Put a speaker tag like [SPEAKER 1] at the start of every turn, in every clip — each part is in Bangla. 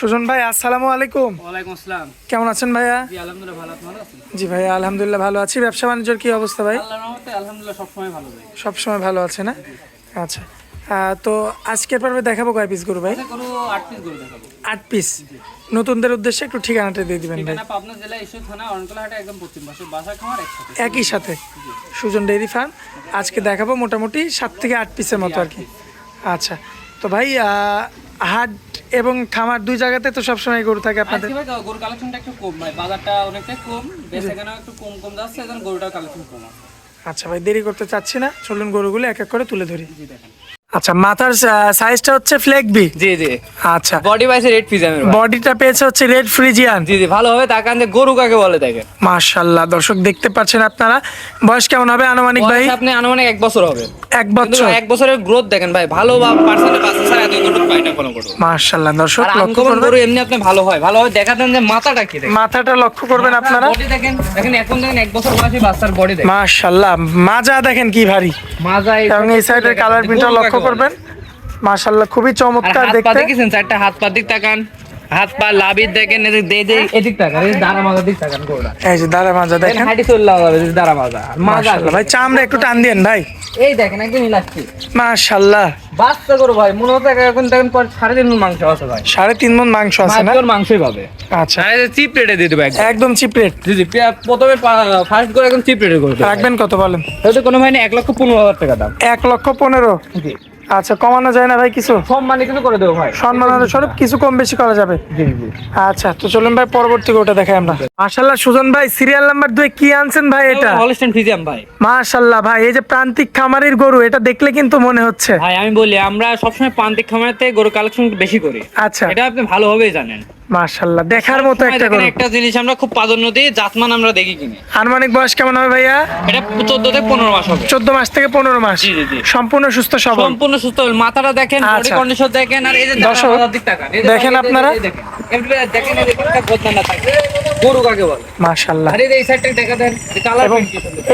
[SPEAKER 1] সুজন ভাই আসসালামু আলাইকুম।
[SPEAKER 2] ওয়ালাইকুম আসসালাম।
[SPEAKER 1] কেমন আছেন ভাইয়া?
[SPEAKER 2] জি আলহামদুলিল্লাহ ভালো ভালো আছেন?
[SPEAKER 1] জি ভাইয়া আলহামদুলিল্লাহ ভালো আছি। ব্যবসা বাণিজ্যের কি অবস্থা ভাই?
[SPEAKER 2] আল্লাহর রহমতে আলহামদুলিল্লাহ সবসময় ভালো যায়
[SPEAKER 1] সব সময় ভালো আছে না? আচ্ছা। তো আজকের পর্বে দেখাবো কয় পিস গরু ভাই?
[SPEAKER 2] আট পিস গরু দেখাবো।
[SPEAKER 1] আট পিস নতুনদের উদ্দেশ্যে একটু ঠিকানাটা দিয়ে দিবেন ভাই।
[SPEAKER 2] পাবনা জেলা ঈশ্বর থানা অরণকলাহাটে একদম পশ্চিম পাশে। বাসা খামার একসাথে।
[SPEAKER 1] একই সাথে। Sujan dairy farm. আজকে দেখাবো মোটামুটি সাত থেকে আট পিসের মতো আর কি। আচ্ছা। তো ভাই হাট এবং খামার দুই জায়গাতে তো সবসময় গরু থাকে আপনাদের?
[SPEAKER 2] আজকে কালেকশনটা একটু কম ভাই বাজারটা অনেকটাই কম বেচাকেনাও একটু কম কম যাচ্ছে এখন গরুটার কালেকশন কম
[SPEAKER 1] আচ্ছা ভাই দেরি করতে চাচ্ছি না চলুন গরুগুলো এক এক করে তুলে ধরি। আচ্ছা মাথার সাইজটা হচ্ছে ফ্লেক বি
[SPEAKER 2] জি জি।
[SPEAKER 1] আচ্ছা।
[SPEAKER 2] বডি ওয়াইজ রেড পিজামের
[SPEAKER 1] বডিটা পেয়েছে হচ্ছে রেড ফ্রিজিয়ান
[SPEAKER 2] জি জি ভালো হবে তাকান যে গরু কাকে বলে দেখেন?
[SPEAKER 1] মাশাল্লাহ দর্শক দেখতে পাচ্ছেন আপনারা। বয়স কেমন হবে আনুমানিক ভাই?
[SPEAKER 2] আপনি আনুমানিক এক বছর হবে।
[SPEAKER 1] এক বছর।
[SPEAKER 2] এক বছরের গ্রোথ দেখেন ভাই ভালো বা এত গ্রোথ পাই না কোনো গরু।
[SPEAKER 1] মাশাল্লাহ দর্শক লক্ষ্য করবেন।
[SPEAKER 2] এমনি আপনি ভালো হয় ভালো হয় দেখা দেন যে মাথাটা কি দেখেন।
[SPEAKER 1] মাথাটা লক্ষ্য করবেন আপনারা।
[SPEAKER 2] বডি দেখেন দেখেন এখন দেখেন এক বছর বয়সী বাচ্চার বডি দেখেন।
[SPEAKER 1] মাশাল্লাহ মাজা দেখেন কি ভারী।
[SPEAKER 2] মাজা
[SPEAKER 1] এবং এই সাইডের কালার প্রিন্টটা লক্ষ্য করবেন। মাশাল্লাহ খুবই চমৎকার দেখতে।
[SPEAKER 2] দেখেছেন চারটা হাত পা দিক তাকান। হাত পা দেখেন এদিক তাকান এই দাঁড়া মাজা দিক তাকান গরুটা
[SPEAKER 1] এই যে দাঁড়া মাজা দেখেন?
[SPEAKER 2] হাঁটি চলে যাবে এই দাঁড়া মাজা মাজা
[SPEAKER 1] ভাই চামড়া একটু টান দিয়েন ভাই।
[SPEAKER 2] এই দেখেন একদম ইলাস্টিক।
[SPEAKER 1] মাশাল্লাহ।
[SPEAKER 2] বাচ্চা গরু ভাই মনে হচ্ছে এখন দেখেন পর সাড়ে তিন মণ মাংস আছে ভাই।
[SPEAKER 1] সাড়ে তিন মন মাংস আছে না?
[SPEAKER 2] মাংসই পাবে।
[SPEAKER 1] আচ্ছা।
[SPEAKER 2] আর চিপ রেটে দিয়ে দেবো একদম।
[SPEAKER 1] Chip rate.
[SPEAKER 2] জি জি প্রথমে ফার্স্ট করে একদম চিপ রেটে করে
[SPEAKER 1] রাখবেন কত বলেন?
[SPEAKER 2] হয়তো কোনো ভাই না এক লক্ষ পনেরো হাজার টাকা দাম।
[SPEAKER 1] এক লক্ষ পনেরো।
[SPEAKER 2] জি।
[SPEAKER 1] আচ্ছা কমানো যায় না ভাই কিছু?
[SPEAKER 2] সম্মানে কিন্তু করে দেবো ভাই।
[SPEAKER 1] সম্মানের স্বরূপ কিছু কম বেশি করা যাবে? আচ্ছা তো চলুন ভাই পরবর্তী ওটা দেখাই আমরা। মাশাল্লাহ সুজন ভাই সিরিয়াল নাম্বার দুই কি আনছেন ভাই এটা?
[SPEAKER 2] হলস্টেন ফিজিয়াম ভাই।
[SPEAKER 1] মাশাল্লাহ ভাই এই যে প্রান্তিক খামারের গরু এটা দেখলে কিন্তু মনে হচ্ছে।
[SPEAKER 2] ভাই আমি বলি আমরা সবসময় প্রান্তিক খামারেতে গরু কালেকশন বেশি করি।
[SPEAKER 1] আচ্ছা।
[SPEAKER 2] এটা আপনি ভালোভাবেই জানেন।
[SPEAKER 1] মাশাল্লাহ দেখার মতো একটা গরু।
[SPEAKER 2] একটা জিনিস আমরা খুব প্রাধান্য দিই জাতমান আমরা দেখি কিনে।
[SPEAKER 1] আনুমানিক বয়স কেমন হবে ভাইয়া?
[SPEAKER 2] এটা চোদ্দ থেকে পনেরো মাস হবে।
[SPEAKER 1] চোদ্দ মাস থেকে পনেরো মাস।
[SPEAKER 2] জি, জি।
[SPEAKER 1] সম্পূর্ণ সুস্থ সবল।
[SPEAKER 2] সম্পূর্ণ সুস্থ। মাথাটা দেখেন বডি
[SPEAKER 1] আচ্ছা।
[SPEAKER 2] কন্ডিশন দেখেন আর এই যে
[SPEAKER 1] দর্শক, দেখেন আপনারা?
[SPEAKER 2] দেখেন। একটা বদনা থাকে। গরু কাকে বলে? আর এই সাইডটা দেখা দেন কালার
[SPEAKER 1] এবং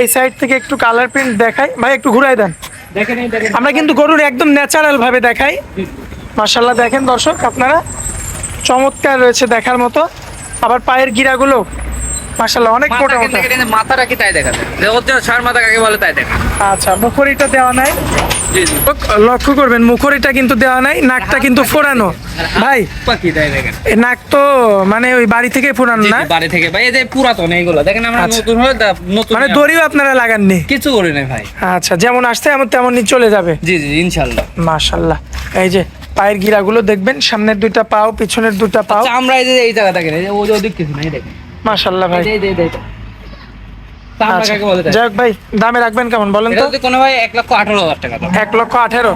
[SPEAKER 1] এই সাইড থেকে একটু কালার প্রিন্ট দেখাই। ভাই একটু ঘুরাই দেন।
[SPEAKER 2] দেখেন এই দেখেন।
[SPEAKER 1] আমরা কিন্তু গরুর একদম ন্যাচারাল ভাবে দেখাই। মাশাল্লাহ দেখেন দর্শক আপনারা চমৎকার রয়েছে দেখার মতো। আবার পায়ের গিরাগুলো মাশাল্লাহ অনেক মোটা মোটা
[SPEAKER 2] মাথাটা কি তাই দেখা যায়? সার মাথা কাকে বলে তাই দেখা
[SPEAKER 1] আচ্ছা মুখরিটা দেওয়া নাই। লক্ষ্য করবেন মুখরিটা কিন্তু দেওয়া নাই নাকটা কিন্তু ফোড়ানো। ভাই নাক তো মানে ওই বাড়ি থেকে ফোড়ানো না?
[SPEAKER 2] বাড়ি থেকে। ভাই এই যে পুরাতন এইগুলো দেখেন আমরা
[SPEAKER 1] আচ্ছা।
[SPEAKER 2] নতুন হয়ে নতুন
[SPEAKER 1] মানে দড়িও আপনারা লাগাননি?
[SPEAKER 2] কিছু করি নাই ভাই।
[SPEAKER 1] আচ্ছা যেমন আসছে এমন তেমনই চলে যাবে।
[SPEAKER 2] জি জি ইনশাল্লাহ
[SPEAKER 1] মাশাল্লাহ এই যে পায়ের গিরাগুলো দেখবেন সামনের দুইটা পাও পিছনের দুইটা পাও।
[SPEAKER 2] আচ্ছা আমরা এই যে এই জায়গা দেখেন ও যে ওদিক কিছু নাই দেখেন।
[SPEAKER 1] মাশাল্লাহ ভাই।
[SPEAKER 2] এই এই
[SPEAKER 1] আচ্ছা,
[SPEAKER 2] তাই?
[SPEAKER 1] ভাই দামে রাখবেন কেমন বলেন তো।
[SPEAKER 2] কোনো ভাই এক লক্ষ আঠারো হাজার টাকা
[SPEAKER 1] এক লক্ষ আঠেরো?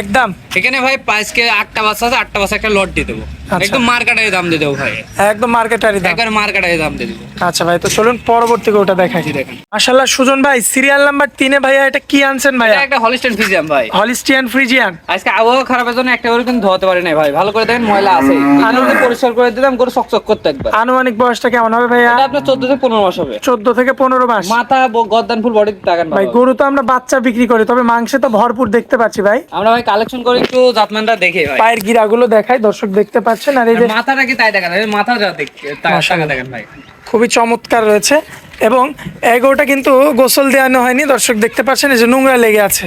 [SPEAKER 1] একদম।
[SPEAKER 2] এখানে ভাই পাঁচকে আটটা বাচ্চা আছে আটটা বাস একটা লট দিয়ে দেবো। একদম মার্কেটারি দাম দিয়ে দেবো ভাই।
[SPEAKER 1] একদম মার্কেটারি দাম।
[SPEAKER 2] একবার মার্কেটারি দাম দিয়ে দেবো।
[SPEAKER 1] আচ্ছা ভাই তো চলুন পরবর্তী ওটা দেখাই।
[SPEAKER 2] দেখেন।
[SPEAKER 1] মাশাল্লাহ সুজন ভাই সিরিয়াল নাম্বার তিনে ভাইয়া এটা কি আনছেন ভাইয়া?
[SPEAKER 2] এটা একটা হলিস্টেন ফিজিয়াম ভাই।
[SPEAKER 1] হলিস্টিয়ান ফ্রিজিয়ান
[SPEAKER 2] আজকে আবহাওয়া খারাপের জন্য একটা করে ধোয়াতে পারি নাই ভাই। ভালো করে দেখেন ময়লা আছে। আনো পরিষ্কার করে দিলাম করে চকচক করতে একবার।
[SPEAKER 1] আনুমানিক বয়সটা কেমন হবে ভাইয়া?
[SPEAKER 2] এটা আপনার চোদ্দ থেকে পনেরো মাস হবে।
[SPEAKER 1] চোদ্দ থেকে পনেরো মাস।
[SPEAKER 2] মাথা গর্দান ফুল বডি তাকান
[SPEAKER 1] ভাই গরু তো আমরা বাচ্চা বিক্রি করি তবে মাংসে তো ভরপুর দেখতে পাচ্ছি ভাই।
[SPEAKER 2] আমরা ভাই কালেকশন করে একটু জাতমানটা দেখে ভাই।
[SPEAKER 1] পায়ের গিরাগুলো দেখাই দর্শক দেখতে পাচ্ছেন আর এই যে
[SPEAKER 2] আর মাথাটা কি তাই দেখেন? এই মাথা যা দেখতে টাকা
[SPEAKER 1] মাশাআল্লাহ।
[SPEAKER 2] দেখেন ভাই।
[SPEAKER 1] খুবই চমৎকার রয়েছে এবং এগোটা কিন্তু গোসল দেওয়ানো হয়নি দর্শক দেখতে পাচ্ছেন এই যে নোংরা লেগে আছে।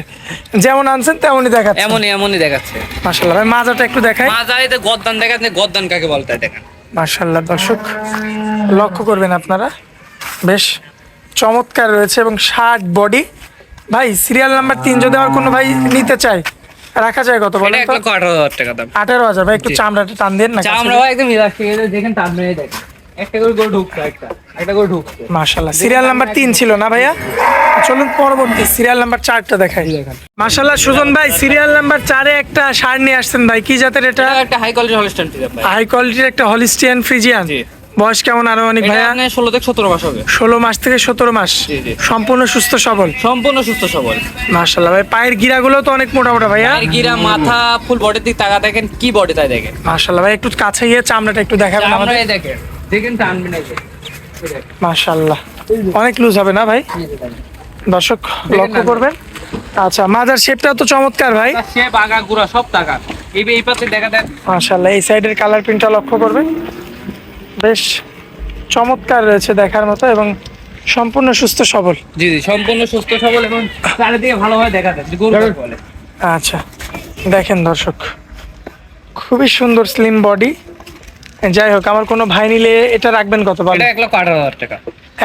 [SPEAKER 1] যেমন আনছেন তেমনই দেখাচ্ছে।
[SPEAKER 2] এমনই এমনই দেখাচ্ছে।
[SPEAKER 1] মাশাল্লাহ ভাই মাজাটা একটু দেখাই।
[SPEAKER 2] মাজা এই যে গর্দান দেখাচ্ছে গর্দান কাকে বলতে দেখেন।
[SPEAKER 1] মাশাল্লাহ দর্শক লক্ষ্য করবেন আপনারা। বেশ চমৎকার রয়েছে এবং শার্ট বডি ভাই সিরিয়াল নাম্বার তিন যদি আমার কোনো ভাই নিতে চাই রাখা যায় কত বলেন তো?
[SPEAKER 2] লক্ষ আঠারো হাজার টাকা দাম।
[SPEAKER 1] আঠারো হাজার ভাই একটু চামড়াটা টান দেন না
[SPEAKER 2] চা আমরা ভাই একদম ইলাস্টিক দেখেন তার মেয়ে দেখেন। একটা করে গরু ঢুকছে একটা একটা করে ঢুকছে।
[SPEAKER 1] মাশাল্লাহ সিরিয়াল নাম্বার তিন ছিল না ভাইয়া? চলুন পরবর্তী সিরিয়াল নাম্বার চারটা দেখাই। সুজন ভাই সিরিয়াল নাম্বার চারে একটা সার নিয়ে আসছেন ভাই কি জাতের এটা?
[SPEAKER 2] একটা হাই ফিজিয়াম ভাই।
[SPEAKER 1] হাই কোয়ালিটির একটা হলিস্টিয়ান ফ্রিজিয়ান
[SPEAKER 2] জি।
[SPEAKER 1] বয়স কেমন আনুমানিক
[SPEAKER 2] এটা
[SPEAKER 1] ভাইয়া?
[SPEAKER 2] ষোলো থেকে সতেরো মাস হবে।
[SPEAKER 1] ষোলো মাস থেকে সতেরো মাস। সম্পূর্ণ সুস্থ সবল?
[SPEAKER 2] সম্পূর্ণ সুস্থ সবল।
[SPEAKER 1] মাশাল্লাহ ভাই পায়ের গিরাগুলো তো অনেক মোটা মোটা ভাইয়া।
[SPEAKER 2] আর গিরা মাথা ফুল বডির দিক তাকা দেখেন কি বডি তাই দেখেন।
[SPEAKER 1] মাশাল্লাহ ভাই একটু কাছে গিয়ে চামড়াটা একটু দেখাবেন আমাদের।
[SPEAKER 2] দেখেন। দেখেন টানবেন।
[SPEAKER 1] মাশাল্লাহ অনেক লুজ হবে না ভাই? দর্শক লক্ষ্য করবেন? আচ্ছা মাজার শেপটাও তো চমৎকার ভাই।
[SPEAKER 2] সে বাগা গুড়া সব টাকা এই এই পাশে দেখা দেন।
[SPEAKER 1] মাশাল্লাহ এই সাইডের কালার প্রিন্টটা লক্ষ্য করবেন। বেশ চমৎকার রয়েছে দেখার মতো এবং সম্পূর্ণ সুস্থ সবল।
[SPEAKER 2] জি জি সম্পূর্ণ সুস্থ সবল এবং চারিদিকে ভালোভাবে দেখা বলে।
[SPEAKER 1] আচ্ছা দেখেন দর্শক খুবই সুন্দর স্লিম বডি যাই হোক আমার কোনো ভাই নিলে এটা রাখবেন কত
[SPEAKER 2] এটা এক লক্ষ আঠারো হাজার টাকা।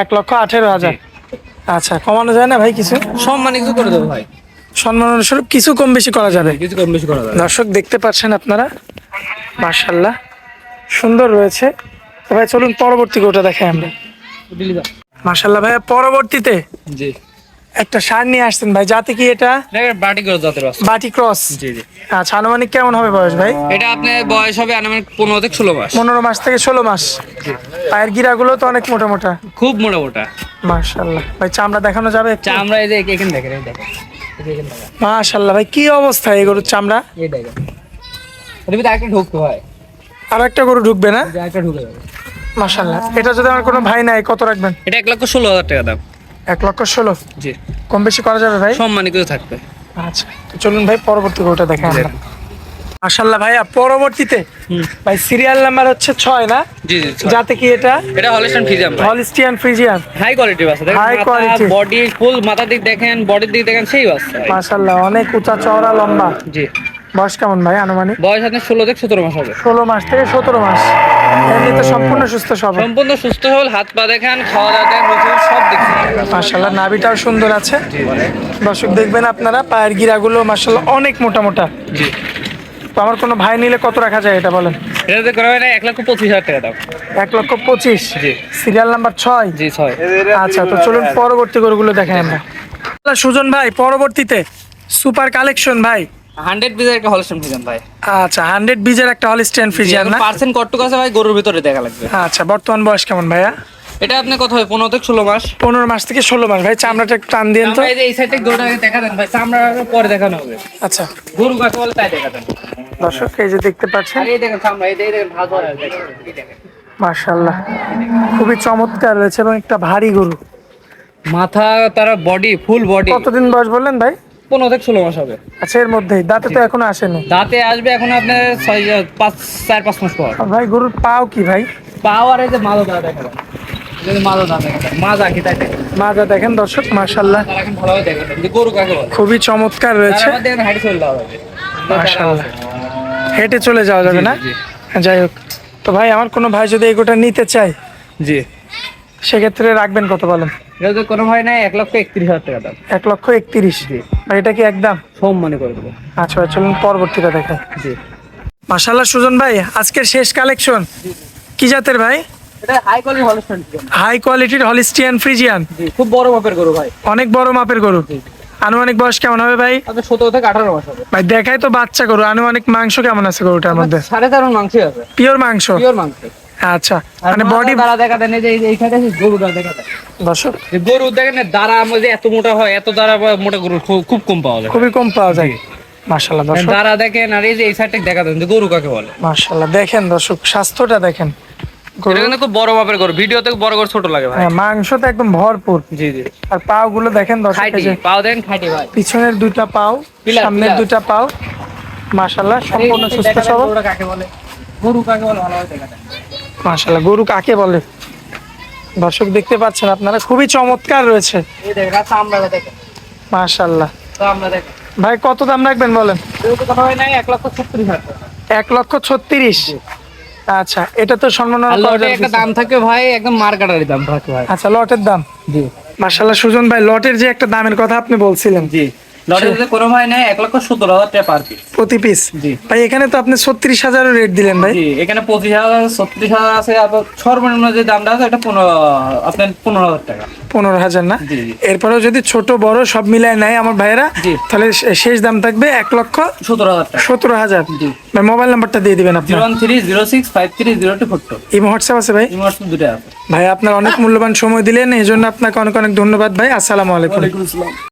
[SPEAKER 1] এক লক্ষ আঠেরো হাজার। আচ্ছা কমানো যায় না ভাই কিছু?
[SPEAKER 2] সম্মান কিছু করে দেবো ভাই।
[SPEAKER 1] সম্মানস্বরূপ কিছু কম বেশি করা যাবে।
[SPEAKER 2] কিছু কম বেশি করা যাবে।
[SPEAKER 1] দর্শক দেখতে পাচ্ছেন আপনারা? মার্শাল্লাহ সুন্দর রয়েছে। তো ভাই চলুন পরবর্তী গোটা দেখাই আমরা। মার্শাল্লাহ ভাইয়া পরবর্তীতে
[SPEAKER 2] জি।
[SPEAKER 1] একটা সার নিয়ে আসছেন ভাই যাতে কি এটা?
[SPEAKER 2] এটা বাটি করে জাতের
[SPEAKER 1] বাটি ক্রস।
[SPEAKER 2] জি জি।
[SPEAKER 1] আচ্ছা আনুমানিক কেমন হবে বয়স ভাই?
[SPEAKER 2] এটা আপনার বয়স হবে আনুমানিক পনেরো থেকে ষোলো মাস।
[SPEAKER 1] পনেরো মাস থেকে ষোলো মাস। পায়ের গিরাগুলো তো অনেক মোটা মোটা।
[SPEAKER 2] খুব মোটা মোটা।
[SPEAKER 1] মার্শাল্লাহ ভাই চামড়া দেখানো যাবে?
[SPEAKER 2] চামড়া এই যে এখানে দেখেন এই দেখেন।
[SPEAKER 1] মাশাল্লাহ ভাই কি অবস্থা এই গরুর চামড়া?
[SPEAKER 2] এই দেখেন। ভিতরে একটা ঢুকতে হয়।
[SPEAKER 1] আর একটা গরু ঢুকবে না?
[SPEAKER 2] একটা ঢুকে যাবে।
[SPEAKER 1] মাশাল্লাহ এটা যদি আমার কোনো ভাই নাই কত রাখবেন?
[SPEAKER 2] এটা এক লক্ষ ষোলো হাজার টাকা দাম।
[SPEAKER 1] এক লক্ষ ষোলো?
[SPEAKER 2] জি।
[SPEAKER 1] কম বেশি করা যাবে ভাই?
[SPEAKER 2] সম্মানিত থাকবে।
[SPEAKER 1] আচ্ছা চলুন ভাই পরবর্তী দেখেন আমরা মাশাল্লাহ পরবর্তীতে ভাই সিরিয়াল নাম্বার হচ্ছে ছয় না?
[SPEAKER 2] জি জি
[SPEAKER 1] যাতে কি এটা?
[SPEAKER 2] এটা Holstein Friesian
[SPEAKER 1] Holstein Friesian
[SPEAKER 2] high quality বাস
[SPEAKER 1] High quality।
[SPEAKER 2] বডি ফুল মাথার দিক দেখেন বডির দিক দেখেন সেই বাস
[SPEAKER 1] মাশাল্লাহ অনেক উঁচা চওড়া লম্বা।
[SPEAKER 2] জি।
[SPEAKER 1] বয়স কেমন ভাই আনুমানিক?
[SPEAKER 2] বয়স আপনার ষোলো থেকে সতেরো মাস হবে।
[SPEAKER 1] ষোলো মাস থেকে সতেরো মাস। সম্পূর্ণ সুস্থ সবল।
[SPEAKER 2] সম্পূর্ণ সুস্থ হল হাত পা দেখেন খাওয়া দাওয়া দেখেন সব দেখছেন
[SPEAKER 1] মাশাল্লাহ নাভিটাও সুন্দর আছে। দর্শক দেখবেন আপনারা পায়ের গিরাগুলো মাশাল্লাহ অনেক মোটা মোটা।
[SPEAKER 2] জি।
[SPEAKER 1] তো আমার কোনো ভাই নিলে কত রাখা যায় এটা বলেন?
[SPEAKER 2] এটাতে করা হয় না এক লক্ষ পঁচিশ হাজার টাকা দাম
[SPEAKER 1] এক লক্ষ পঁচিশ।
[SPEAKER 2] জি।
[SPEAKER 1] সিরিয়াল নাম্বার ছয়?
[SPEAKER 2] জি ছয়।
[SPEAKER 1] আচ্ছা তো চলুন পরবর্তী গরুগুলো দেখেন আমরা। সুজন ভাই পরবর্তীতে সুপার কালেকশন ভাই।
[SPEAKER 2] হান্ড্রেড একটা হলিস্টান ভাই।
[SPEAKER 1] আচ্ছা হান্ড্রেড বিজের একটা হলিস্টেন ফিজিয়ান না?
[SPEAKER 2] পার্সেন্ট কট্টুক আছে ভাই গরুর ভিতরে দেখা লাগবে।
[SPEAKER 1] আচ্ছা বর্তমান বয়স কেমন ভাইয়া?
[SPEAKER 2] এটা আপনি কত হয় পনেরো থেকে ষোলো মাস।
[SPEAKER 1] পনেরো মাস থেকে ষোলো মাস। ভাই চামড়াটা একটু টান দিয়েন তো।
[SPEAKER 2] এই যে এই সাইড থেকে গরুটা দেখা দেন ভাই চামড়া পরে দেখানো হবে।
[SPEAKER 1] আচ্ছা।
[SPEAKER 2] গরু কাকে বলে তাই দেখা দেন।
[SPEAKER 1] দর্শক এই যে দেখতে পাচ্ছেন।
[SPEAKER 2] এই দেখেন চামড়া এই দেখেন
[SPEAKER 1] খুবই চমৎকার রয়েছে এবং একটা ভারী গরু।
[SPEAKER 2] মাথা তারা বডি ফুল বডি
[SPEAKER 1] কতদিন বয়স বললেন ভাই?
[SPEAKER 2] পনেরো থেকে ষোলো মাস হবে।
[SPEAKER 1] আচ্ছা এর মধ্যেই। দাঁতে তো এখনও আসেনি।
[SPEAKER 2] দাঁতে আসবে এখন আপনার ছয় পাঁচ চার পাঁচ মাস পর।
[SPEAKER 1] ভাই গরুর পাও কি ভাই?
[SPEAKER 2] দাঁত দেখা এই যে মালো দাঁত দেখা মাজা দেখেন?
[SPEAKER 1] মাজা দেখেন দর্শক
[SPEAKER 2] বলে?
[SPEAKER 1] খুবই চমৎকার রয়েছে। হেঁটে চলে যাওয়া যাবে না? যাই হোক। তো ভাই আমার কোনো ভাই যদি এগোটা নিতে চায়?
[SPEAKER 2] জি।
[SPEAKER 1] সেক্ষেত্রে রাখবেন কত বলেন?
[SPEAKER 2] এটা তো কোনো ভয় নাই এক লক্ষ একত্রিশ হাজার টাকা দাম।
[SPEAKER 1] এক লক্ষ একত্রিশ। আর এটা কি একদম?
[SPEAKER 2] সম্মানে করে দেবো।
[SPEAKER 1] আচ্ছা চলুন পরবর্তীটা দেখেন
[SPEAKER 2] জি।
[SPEAKER 1] মাশাল্লাহ সুজন ভাই আজকের শেষ কালেকশন কি জাতের ভাই?
[SPEAKER 2] হাই
[SPEAKER 1] কোয়ালিটির হলিস্টিয়ান ফ্রিজিয়ান
[SPEAKER 2] খুব বড় মাপের গরু ভাই।
[SPEAKER 1] অনেক বড় মাপের গরু। আনুমানিক বয়স কেমন হবে ভাই?
[SPEAKER 2] সতেরো থেকে আঠারো মাস হবে।
[SPEAKER 1] ভাই দেখাই তো বাচ্চা গরু আনুমানিক মাংস কেমন আছে গরুটার মধ্যে?
[SPEAKER 2] সাড়ে মন মাংস আছে।
[SPEAKER 1] পিওর মাংস?
[SPEAKER 2] পিওর মাংস।
[SPEAKER 1] আচ্ছা মানে বডি
[SPEAKER 2] দাঁড়া দেখা দেন এই যে এইখানে আছে গরুটা দেখা দেন
[SPEAKER 1] দর্শক।
[SPEAKER 2] গরু দেখেন দাঁড়া মধ্যে এত মোটা হয় এত দাঁড়া মোটা গরু খুব- কম পাওয়া যায়।
[SPEAKER 1] খুবই কম পাওয়া যায়। মাশাল্লাহ দর্শক।
[SPEAKER 2] দাঁড়া দেখেন আর এই যে এই সাইডটা দেখা দেন যে গরু কাকে বলে?
[SPEAKER 1] দেখেন দর্শক স্বাস্থ্যটা দেখেন। গরু
[SPEAKER 2] কিন্তু বড় মাপের গরু ভিডিওতে বড় গরু ছোট লাগে ভাই।
[SPEAKER 1] হ্যাঁ, মাংস তো একদম ভরপুর।
[SPEAKER 2] জি জি।
[SPEAKER 1] আর পাও গুলো দেখেন দর্শক
[SPEAKER 2] পাও ভাই।
[SPEAKER 1] পিছনের দুইটা পাও সামনের দুইটা পাও। মাশাল্লাহ সম্পূর্ণ সুস্থ সবল।
[SPEAKER 2] কাকে বলে? গরু কাকে বলে? ভালোভাবে দেখা দেন
[SPEAKER 1] মাশাল্লাহ গরু কাকে বলে? দর্শক দেখতে পাচ্ছেন আপনারা খুবই চমৎকার রয়েছে। মাশাল্লাহ ভাই কত দাম রাখবেন বলেন?
[SPEAKER 2] এক লক্ষ ছত্রিশ
[SPEAKER 1] আচ্ছা এটা তো সম্মান
[SPEAKER 2] আর একটা দাম থাকে ভাই একদম মার্কেটারি দাম থাকে ভাই।
[SPEAKER 1] আচ্ছা লটের দাম?
[SPEAKER 2] জি।
[SPEAKER 1] মাশাল্লাহ সুজন ভাই লটের যে একটা দামের কথা আপনি বলছিলেন।
[SPEAKER 2] জি। লটে যদি কোনো ভাই নাই এক লক্ষ হাজার টাকা পার পিস
[SPEAKER 1] প্রতি পিস
[SPEAKER 2] জি।
[SPEAKER 1] ভাই এখানে তো আপনি ছত্রিশ হাজারের রেট দিলেন ভাই।
[SPEAKER 2] জি এখানে পঁচিশ হাজার ছত্রিশ হাজার আছে আবার সর্বনিম্ন যে দামটা আছে এটা পনেরো আপনার পনেরো হাজার টাকা।
[SPEAKER 1] পনেরো হাজার না? এরপরেও যদি ছোট বড় সব মিলায় নেয় আমার ভাইয়েরা তাহলে শেষ দাম থাকবে এক লক্ষ
[SPEAKER 2] সতেরো হাজার
[SPEAKER 1] সতেরো হাজার। ভাই মোবাইল নাম্বারটা দিয়ে দিবেন আপনার।
[SPEAKER 2] Zero one three zero six five three zero two four two.
[SPEAKER 1] Imo WhatsApp আছে ভাই?
[SPEAKER 2] এই দুটো আছে।
[SPEAKER 1] ভাই আপনার অনেক মূল্যবান সময় দিলেন এই জন্য আপনাকে অনেক অনেক ধন্যবাদ ভাই। আসসালামু আলাইকুম।